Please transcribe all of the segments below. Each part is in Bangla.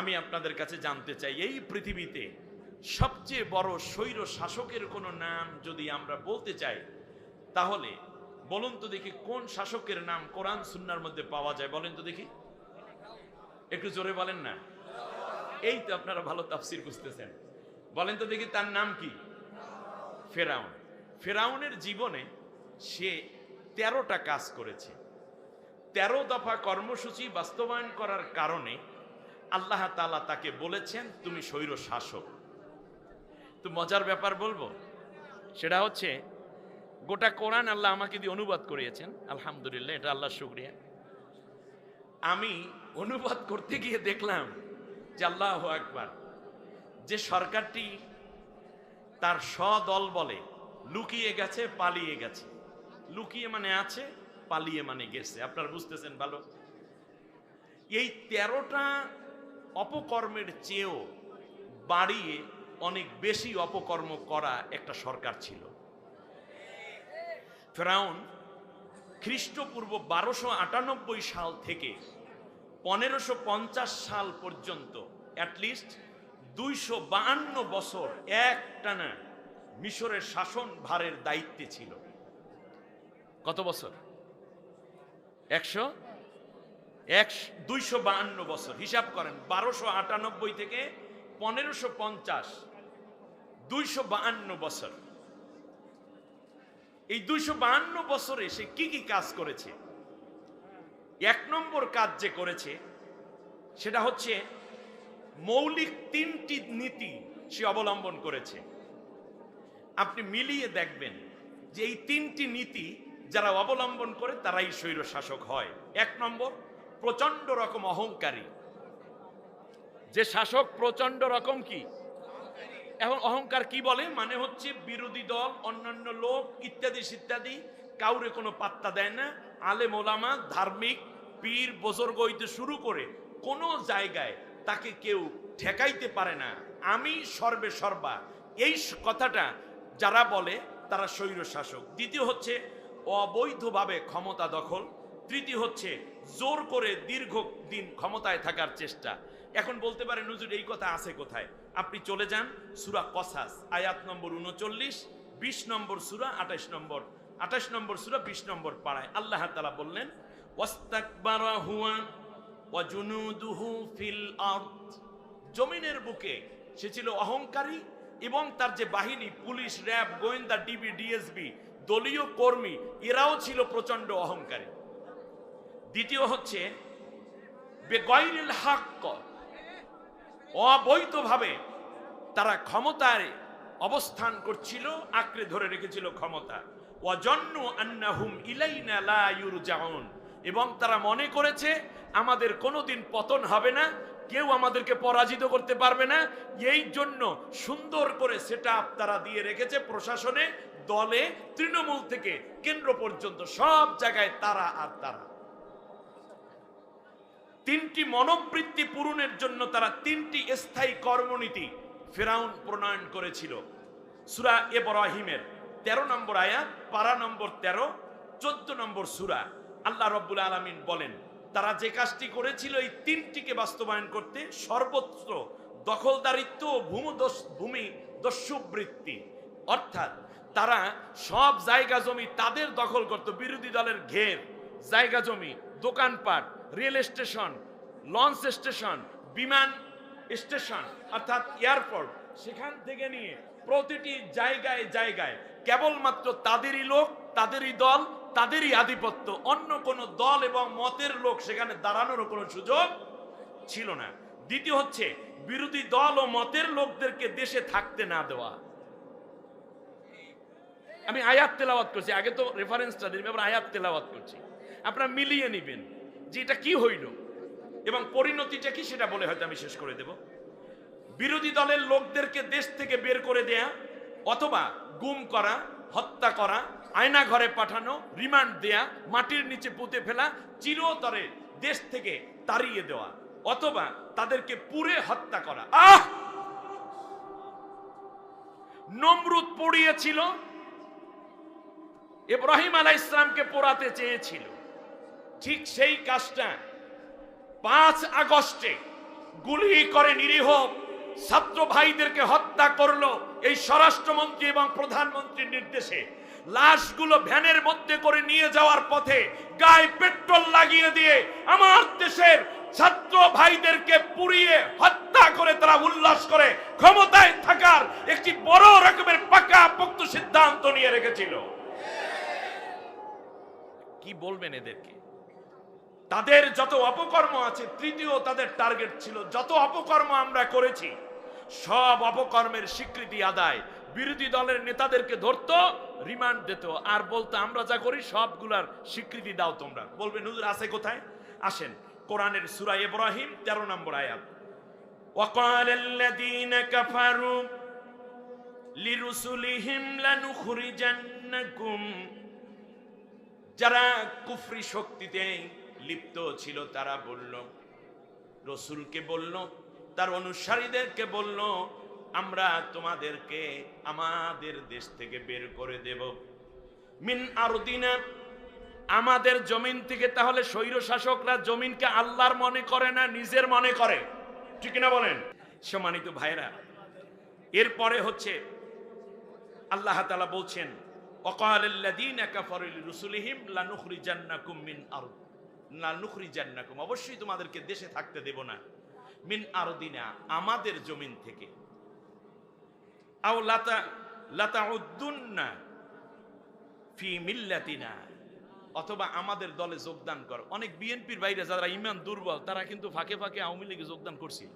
আমি আপনাদের কাছে জানতে চাই, এই পৃথিবীতে সবচেয়ে বড় স্বৈর শাসকের কোনো নাম যদি আমরা বলতে চাই, তাহলে বলুন তো দেখি কোন শাসকের নাম কোরআন সুন্নার মধ্যে পাওয়া যায়, বলেন তো দেখি। একটু জোরে বলেন না। এই তো আপনারা ভালো তাফসির বুঝতেছেন। বলেন তো দেখি তার নাম কি? ফেরাউন। ফেরাউনের জীবনে সে তেরোটা কাজ করেছে। তেরো দফা কর্মসূচি বাস্তবায়ন করার কারণে আল্লাহ তালা তাকে বলেছেন, তুমি স্বৈর শাসক। তো মজার ব্যাপার বলব? সেটা হচ্ছে, গোটা কোরআন আল্লাহ আমাকে দিয়ে অনুবাদ করিয়েছেন। আলহামদুলিল্লাহ, এটা আল্লাহ শুক্রিয়া। আমি অনুবাদ করতে গিয়ে দেখলাম যে আল্লাহ একবার যে সরকারটি তার সদল বলে, লুকিয়ে গেছে, পালিয়ে গেছে। লুকিয়ে মানে আছে, পালিয়ে মানে গেছে। আপনারা বুঝতেছেন ভালো? এই তেরোটা অপকর্মের চেয়েও বাড়িয়ে অনেক বেশি অপকর্ম করা একটা সরকার ছিল। ফেরাউন খ্রিস্টপূর্ব বারোশো আটানব্বই সাল থেকে পনেরোশো পঞ্চাশ সাল পর্যন্ত অ্যাটলিস্ট দুইশো বাহান্ন বছর একটানা মিশরের শাসন ভারের দায়িত্বে ছিল। কত বছর? একশো এক দুইশো বাহান্ন বছর। হিসাব করেন, বারোশো আটানব্বই থেকে পনেরোশো পঞ্চাশ। দুইশো বাহান্ন বছর। এই দুইশো বাহান্ন বছরে সে কি কি কাজ করেছে? এক নম্বর কাজ যে করেছে, সেটা হচ্ছে মৌলিক তিনটি নীতি সে অবলম্বন করেছে। আপনি মিলিয়ে দেখবেন যে এই তিনটি নীতি যারা অবলম্বন করে, তারাই স্বৈর শাসক হয়। এক নম্বর প্রচণ্ড রকম অহংকারী। যে শাসক প্রচণ্ড রকম কি? এখন অহংকার কি বলে? মানে হচ্ছে বিরোধী দল, অন্যান্য লোক, ইত্যাদি ইত্যাদি কাউরে কোনো পাত্তা দেয় না। আলে ওলামা, ধার্মিক, পীর, বজর্গ হইতে শুরু করে কোনো জায়গায় তাকে কেউ ঠেকাইতে পারে না। আমি সর্বে সর্বা। এই কথাটা যারা বলে, তারা স্বৈর শাসক দ্বিতীয় হচ্ছে, অবৈধভাবে ক্ষমতা দখল। তৃতীয় হচ্ছে জোর করে দীর্ঘ দিন ক্ষমতায় থাকার চেষ্টা। এখন বলতে পারে নুজুর এই কথা আছে কোথায়? আপনি চলে যান সুরা কসাস, আয়াত নম্বর উনচল্লিশ, বিশ নম্বর সুরা আঠাশ নম্বর। আঠাশ নম্বর সুরা, বিশ নম্বর পাড়ায় আল্লাহ তালা বললেন জমিনের বুকে সে ছিল অহংকারী এবং তার যে বাহিনী, পুলিশ, র্যাব, গোয়েন্দা, ডিবি, ডিএসবি, দলীয় কর্মী, এরাও ছিল প্রচণ্ড অহংকারী। দ্বিতীয় হচ্ছে বেগয়রিল হাক্ক। অবৈধভাবে তারা ক্ষমতায় অবস্থান করছিল, আঁকড়ে ধরে রেখেছিল ক্ষমতা। অজন্য আন্নাহুম ইলাইনা লা এবং তারা মনে করেছে, আমাদের কোনোদিন পতন হবে না, কেউ আমাদেরকে পরাজিত করতে পারবে না। এই জন্য সুন্দর করে সেটা তারা দিয়ে রেখেছে প্রশাসনে, দলে, তৃণমূল থেকে কেন্দ্র পর্যন্ত, সব জায়গায় তারা আর তারা। তিনটি মনোবৃত্তি পূরণের জন্য তারা তিনটি স্থায়ী কর্মনীতি ফেরাউন প্রণয়ন করেছিল। সুরা এব্রাহিমের তেরো নম্বর আয়াত পারা নম্বর তেরো, চোদ্দ নম্বর সুরা। আল্লাহ রব্বুল আলমিন বলেন, তারা যে কাজটি করেছিল এই তিনটিকে বাস্তবায়ন করতে সর্বত্র দখলদারিত্ব ভূমদস ভূমি দস্যুবৃত্তি। অর্থাৎ তারা সব জায়গা জমি তাদের দখল করত। বিরোধী দলের ঘের, জায়গা জমি, দোকানপাট রেল স্টেশন, লঞ্চ স্টেশন, বিমান স্টেশন, অর্থাৎ এয়ারপোর্ট, সেখান থেকে নিয়ে প্রতিটি জায়গায় জায়গায় কেবলমাত্র তাদেরই লোক, তাদেরই দল, তাদেরই আধিপত্য, অন্য কোনো দল এবং মতের লোক সেখানে দাঁড়ানোর কোনো সুযোগ ছিল না। দ্বিতীয় হচ্ছে, বিরোধী দল ও মতের লোকদেরকে দেশে থাকতে না দেওয়া। আমি আয়াত তেলাওয়াত করছি, আগে তো রেফারেন্সটা দিন এবার আয়াত তেলাওয়াত করছি। আপনারা মিলিয়ে নিবেন। যে এটা কি হইল? এবং পরিণতিটা কি সেটা বলে হয়তো আমি শেষ করে দেব। বিরোধী দলের লোকদেরকে দেশ থেকে বের করে দেয়া অথবা গুম করা, হত্যা করা, আয়না ঘরে পাঠানো, রিমান্ড দেয়া, মাটির নিচে পুঁতে ফেলা, চিরতরে দেশ থেকে তাড়িয়ে দেওয়া অথবা তাদেরকে পুরে হত্যা করা। আহ! নমরুদ পড়িয়েছিল, ইব্রাহিম আলাহ ইসলামকে পোড়াতে চেয়েছিল। ঠিক সেই কাজটা। পাঁচ আগস্টে গুলি করে নিরীহ ছাত্র ভাইদেরকে হত্যা করল এই স্বরাষ্ট্রমন্ত্রী এবং প্রধানমন্ত্রীর নির্দেশে। লাশগুলো ভ্যানের মধ্যে করে নিয়ে যাওয়ার পথে গায়ে পেট্রোল লাগিয়ে দিয়ে আমার দেশের ছাত্র ভাইদেরকে পুড়িয়ে হত্যা করে তারা উল্লাস করে, ক্ষমতায় থাকার একটি বড় রকমের পাকা পোক্ত সিদ্ধান্ত নিয়ে রেখেছিল। কি বলবেন এদেরকে? তাদের যত অপকর্ম আছে তৃতীয় তাদের টার্গেট ছিল যত অপকর্ম আমরা করেছি সব অপকর্মের স্বীকৃতি আদায় বিরোধী দলের নেতাদেরকে ধরতো রিমান্ড দিত আর বলতো আমরা যা করি সবগুলার স্বীকৃতি দাও তোমরা বলবেন হুজুর আছে কোথায় আসেন কোরআনের সূরা ইব্রাহিম 13 নম্বর আয়াত وقال الذين كفروا لرسلهم لنخرجنكم যারা কুফরি শক্তিতে লিপ্ত ছিল, তারা বলল, রসুলকে বলল, তার অনুসারীদেরকে বলল, আমরা তোমাদেরকে আমাদের দেশ থেকে বের করে দেব। মিন আর আমাদের জমিন থেকে তাহলে স্বৈর শাসকরা জমিনকে আল্লাহর মনে করে না নিজের মনে করে? ঠিক না বলেন? সম্মানিত ভাইরা এরপরে হচ্ছে আল্লাহ তালা বলছেন, অকাল রসুলিহিম লানুখরি জান্নাকুম মিন আরদ। না নুখরি জান্নাকুম অবশ্যই তোমাদেরকে দেশে থাকতে দেব না। মিন আর আমাদের জমিন থেকে। অথবা আমাদের দলে যোগদান কর। অনেক বিএনপির বাইরে যারা ইমান দুর্বল, তারা কিন্তু ফাঁকে ফাঁকে আওয়ামী লীগে যোগদান করছিল।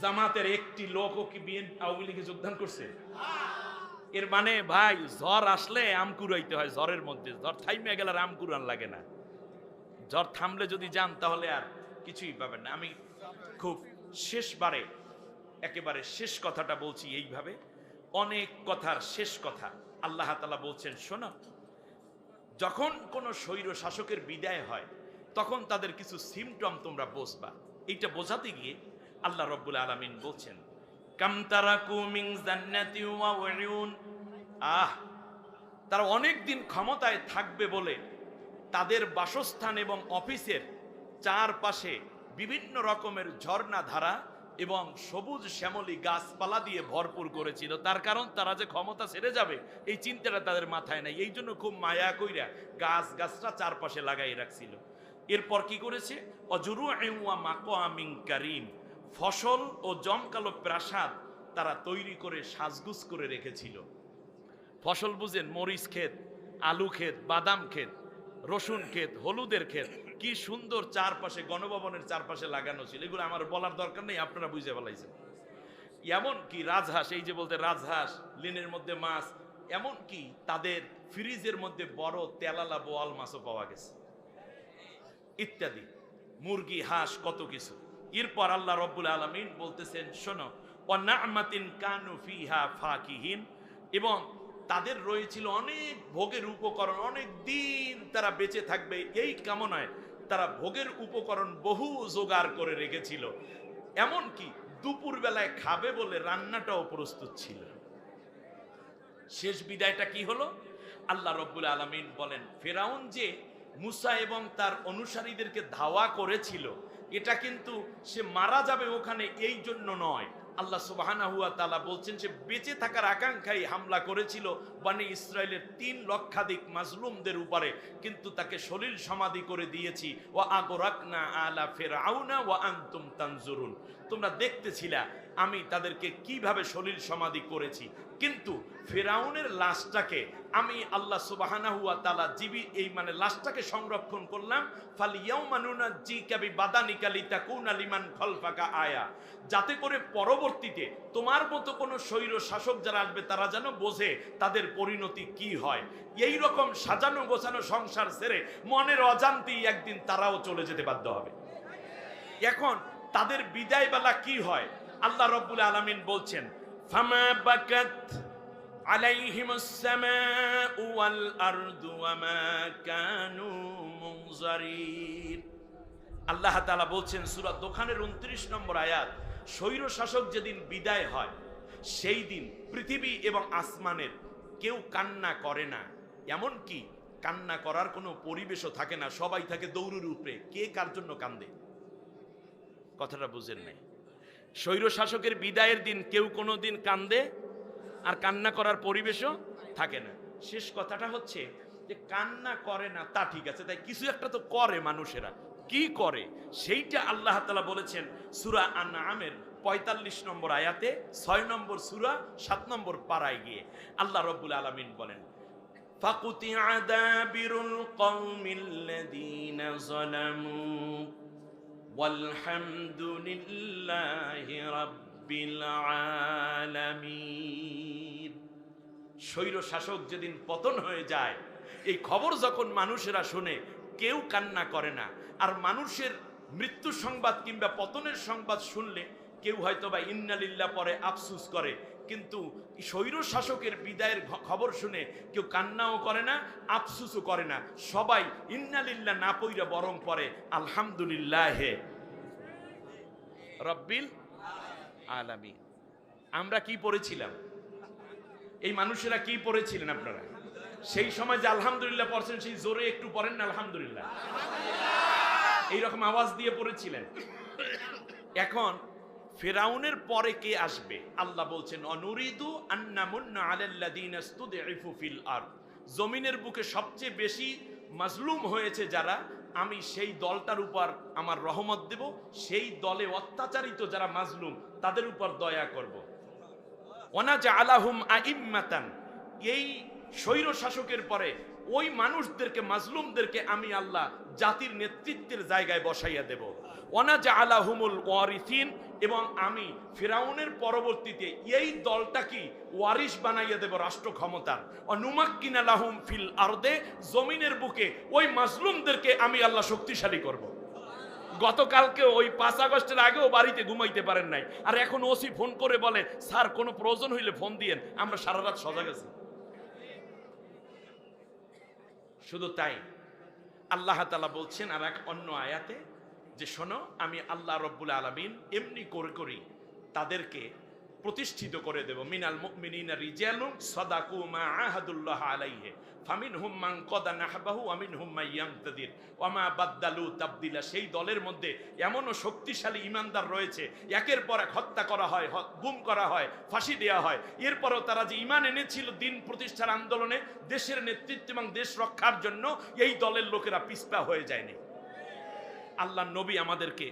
জামাতের একটি লোকও কি বিএনপি আওয়ামী লীগে যোগদান করছে? এর মানে ভাই, ঝড় আসলে আম কুড়াইতে হয় ঝড়ের মধ্যে। ঝড় থাইমে গেলে আর আম কুড়ান লাগে না। ঝড় থামলে যদি যান তাহলে আর কিছুই পাবেন না। আমি খুব শেষবারে, একেবারে শেষ কথাটা বলছি এইভাবে। অনেক কথার শেষ কথা আল্লাহ তালা বলছেন, শোনো, যখন কোনো স্বৈর শাসকের বিদায় হয়, তখন তাদের কিছু সিমটম তোমরা বুঝবা। এইটা বোঝাতে গিয়ে আল্লাহ রব্বুল আলামিন বলছেন আহ, তারা অনেক দিন ক্ষমতায় থাকবে বলে তাদের বাসস্থান এবং অফিসের চারপাশে বিভিন্ন রকমের ঝর্ণা ধারা এবং সবুজ শ্যামলী গাছপালা দিয়ে ভরপুর করেছিল। তার কারণ তারা যে ক্ষমতা ছেড়ে যাবে, এই চিন্তাটা তাদের মাথায় নাই। এই জন্য খুব মায়া কইরা গাছ গাছটা চারপাশে লাগাই রাখছিল। এরপর কি করেছে? অজুরু এউয়া মাকো আমিং কারিম। ফসল ও জমকালো প্রাসাদ তারা তৈরি করে, সাজগুজ করে রেখেছিল। ফসল বুঝেন, মরিচ ক্ষেত, আলু ক্ষেত, বাদাম ক্ষেত, রসুন ক্ষেত, হলুদের ক্ষেত, কি সুন্দর চারপাশে, গণভবনের চারপাশে লাগানো ছিল। এগুলো আমার বলার দরকার নেই, আপনারা বুঝে ফেলাইছেন। এমন কি রাজহাঁস, এই যে বলতে রাজহাঁস, লিনের মধ্যে মাছ, এমন কি তাদের ফ্রিজের মধ্যে বড় তেলালা বোয়াল মাছও পাওয়া গেছে। ইত্যাদি। মুরগি, হাঁস, কত কিছু। এরপর আল্লাহ রব্বুল আলমিন বলতেছেন, শোনো অনামাতিন কানু ফিহা ফাকিহীন এবং তাদের রয়েছিল অনেক ভোগের উপকরণ, অনেক দিন তারা বেঁচে থাকবে। এই কামনায় তারা ভোগের উপকরণ বহু জোগাড় করে রেখেছিল। এমন কি দুপুর বেলায় খাবে বলে রান্নাটাও প্রস্তুত ছিল। শেষ বিদায়টা কি হলো? আল্লাহ রব্বুল আলমিন বলেন, ফেরাউন যে মুসা এবং তার অনুসারীদেরকে ধাওয়া করেছিল। এটা কিন্তু সে মারা যাবে ওখানে এই জন্য নয়। আল্লাহ সুবাহানা হুয়া তালা বলছেন, সে বেঁচে থাকার আকাঙ্ক্ষায় হামলা করেছিল বানি ইসরায়েলের তিন লক্ষাধিক মাজলুমদের উপরে। কিন্তু তাকে সলিল সমাধি করে দিয়েছি। ও আগরাকনা আলা ফের আউনা ও আন্তুম তানজুরুন। তোমরা দেখতেছিলা আমি তাদেরকে কীভাবে সলিল সমাধি করেছি। কিন্তু ফেরাউনের লাশটাকে আমি আল্লাহ সুবাহানা হুয়া তালা জীবী এই মানে লাশটাকে সংরক্ষণ করলাম। ফালিয়াও মানুনা জি কাবি বাদানিকালি তাকুন আলিমান খলফাকা আয়া। যাতে করে পরবর্তীতে তোমার মতো কোনো স্বৈর শাসক যারা আসবে, তারা যেন বোঝে তাদের পরিণতি কি হয়। এই রকম সাজানো গোছানো সংসার ছেড়ে মনের অজান্তেই একদিন তারাও চলে যেতে বাধ্য হবে। এখন তাদের বিদায় বেলা কি হয়? আল্লাহ রব্বুল আলামিন বলছেন ফামা বাকাত আলাইহিম السماء والارض وما كانوا منظرين আল্লাহ তাআলা বলছেন সূরা দোকানের 29 নম্বর আয়াত স্বৈর শাসক যেদিন বিদায় হয় সেই দিন পৃথিবী এবং আসমানের কেউ কান্না করে না এমন কি কান্না করার কোনো পরিবেশও থাকে না সবাই থাকে দৌড়ের উপরে কে কার জন্য কান্দে কথাটা বুঝেন নাই স্বৈর শাসকের বিদায়ের দিন কেউ কোনো দিন কান্দে আর কান্না করার পরিবেশও থাকে না। শেষ কথাটা হচ্ছে যে কান্না করে না, তা ঠিক আছে, তাই কিছু একটা তো করে মানুষেরা। কি করে? সেইটা আল্লাহ তালা বলেছেন সুরা আন আমের পঁয়তাল্লিশ নম্বর আয়াতে, ছয় নম্বর সুরা, সাত নম্বর পাড়ায় গিয়ে আল্লাহ রব্বুল আলমিন বলেন, ফাকুতি আদাবিরুল কৌমিল্লাদিন জলামু والحمد لله رب العالمين স্বৈর শাসক যেদিন পতন হয়ে যায় এই খবর যখন মানুষেরা শুনে কেউ কান্না করে না আর মানুষের মৃত্যু সংবাদ কিংবা পতনের সংবাদ শুনলে কেউ হয়তো বা ইন্নালিল্লা পরে আফসুস করে কিন্তু স্বৈর শাসকের বিদায়ের খবর শুনে কেউ কান্নাও করে না, আফসুসও করে না। সবাই ইন্নালিল্লা না পইরা বরং পরে আলহামদুলিল্লাহ। রব্বিল আলামিন। আমরা কি পড়েছিলাম? এই মানুষেরা কি পড়েছিলেন আপনারা? সেই সময় যে আলহামদুলিল্লাহ পড়ছেন, সেই জোরে একটু পড়েন না, আলহামদুলিল্লাহ। এইরকম আওয়াজ দিয়ে পড়েছিলেন। এখন ফেরাউনের পরে কে আসবে? আল্লাহ বলছেন, অনুরিদু আন্নামুন্না আলাল্লাযীনা ইসতুদঈফু ফিল আরদ। জমিনের বুকে সবচেয়ে বেশি মাজলুম হয়েছে যারা, আমি সেই দলটার উপর আমার রহমত দেব, সেই দলে অত্যাচারিত যারা মাজলুম, তাদের উপর দয়া করব। ওনাজা আলাহুম আইম্মাতান, এই স্বৈর শাসকের পরে ওই মানুষদেরকে, মাজলুমদেরকে আমি আল্লাহ জাতির নেতৃত্বের জায়গায় বসাইয়া দেব। ওনাজা আলাহুমুল ওয়ারিসিন, এবং আমি ফিরাউনের পরবর্তীতে এই দলটা কি ওয়ারিস বানাইয়া দেব রাষ্ট্র ক্ষমতার। অনুমাক্কিন আলাহুম ফিল আরদে, জমিনের বুকে ওই মাজলুমদেরকে আমি আল্লাহ শক্তিশালী করব। গতকালকে ওই পাঁচ আগস্টের আগেও বাড়িতে ঘুমাইতে পারেন নাই। আর এখন ওসি ফোন করে বলে, স্যার, কোনো প্রয়োজন হইলে ফোন দিয়েন, আমরা সারা রাত সজাগ আছি। শুধু তাই। আল্লাহ তালা বলছেন আর এক অন্য আয়াতে যে, শোনো, আমি আল্লাহ রব্বুল আলমিন এমনি করে করি, তাদেরকে প্রতিষ্ঠিত করে দেব। মিনাল মুমিনিনা রিজালুম সাদাকু মা আহাদুল্লাহ আলাইহি। ফামিনহুম মান কদা নাহবাহু ওয়া মিনহুম মান ইয়ামতাদির। ওয়া মা বাদদালু তাবদিলা। সেই দলের মধ্যে এমনও শক্তিশালী ইমানদার রয়েছে। একের পর এক হত্যা করা হয় গুম করা হয়, ফাঁসি দেওয়া হয়। এরপরও তারা যে ইমান এনেছিল দিন প্রতিষ্ঠার আন্দোলনে, দেশের নেতৃত্ব এবং দেশ রক্ষার জন্য এই দলের লোকেরা পিছপা হয়ে যায়নি। আল্লাহ নবী আমাদেরকে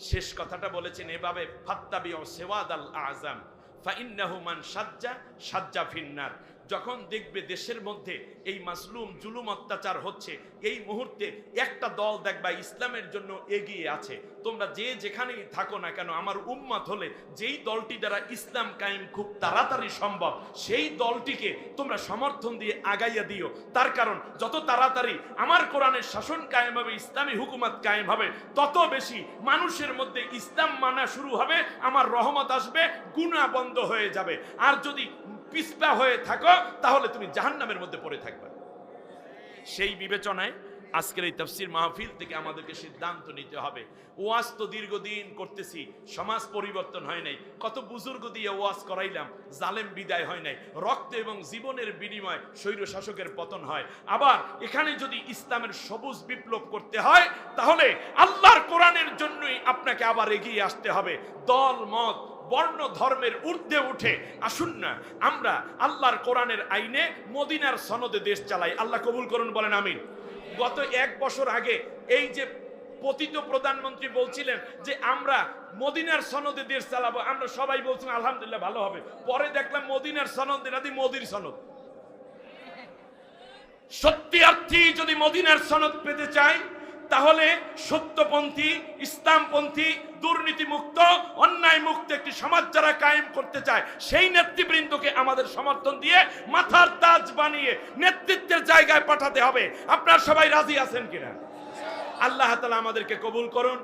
শেষ কথাটা বলেছেন এভাবে ফাত্তাবি ও সেওয়াদ আল আজম ফাইন্নাহু মান সাজ্জা সাজ্জা ফিন্নার। যখন দেখবে দেশের মধ্যে এই মাসলুম জুলুম অত্যাচার হচ্ছে, এই মুহূর্তে একটা দল দেখবা ইসলামের জন্য এগিয়ে আছে। তোমরা যে যেখানেই থাকো না কেন, আমার উম্মত হলে যেই দলটি দ্বারা ইসলাম কায়েম খুব তাড়াতাড়ি সম্ভব, সেই দলটিকে তোমরা সমর্থন দিয়ে আগাইয়া দিও। তার কারণ, যত তাড়াতাড়ি আমার কোরআনের শাসন কায়েম হবে, ইসলামী হুকুমত কায়েম হবে, তত বেশি মানুষের মধ্যে ইসলাম মানা শুরু হবে, আমার রহমত আসবে গুণা বন্ধ হয়ে যাবে। আর যদি পিসপা হয়ে থাকো, তাহলে তুমি জাহান্নামের মধ্যে পড়ে থাকবে। সেই বিবেচনায় আজকের এই তফসির মাহফিল থেকে আমাদেরকে সিদ্ধান্ত নিতে হবে। ওয়াজ তো দীর্ঘদিন করতেছি, সমাজ পরিবর্তন হয় নাই। কত বুজুর্গ দিয়ে ওয়াজ করাইলাম, জালেম বিদায় হয় নাই। রক্ত এবং জীবনের বিনিময় স্বৈর শাসকের পতন হয়। আবার এখানে যদি ইসলামের সবুজ বিপ্লব করতে হয়, তাহলে আল্লাহর কোরআনের জন্যই আপনাকে আবার এগিয়ে আসতে হবে। দল, মত বর্ণ ধর্মের ঊর্ধ্বে উঠে, আসুন না, আমরা আল্লাহর কোরআনের আইনে মদিনার সনদে দেশ চালাই। আল্লাহ কবুল করুন, বলেন আমিন। গত এক বছর আগে এই যে পতিত প্রধানমন্ত্রী বলছিলেন যে, আমরা মদিনার সনদে দেশ চালাবো। আমরা সবাই বলছিলাম, আলহামদুলিল্লাহ, ভালো হবে। পরে দেখলাম, মদিনার সনদ এনাদি মোদির সনদ। সত্যি অর্থী যদি মদিনার সনদ পেতে চাই তাহলে সত্যপন্থী, ইসলামপন্থী, দুর্নীতিমুক্ত অন্যায় মুক্ত একটি সমাজ যারা কায়েম করতে চায়, সেই নেতৃবৃন্দকে আমাদের সমর্থন দিয়ে মাথার তাজ বানিয়ে নেতৃত্বের জায়গায় পাঠাতে হবে। আপনার সবাই রাজি আছেন কিনা? আল্লাহ তালা আমাদেরকে কবুল করুন।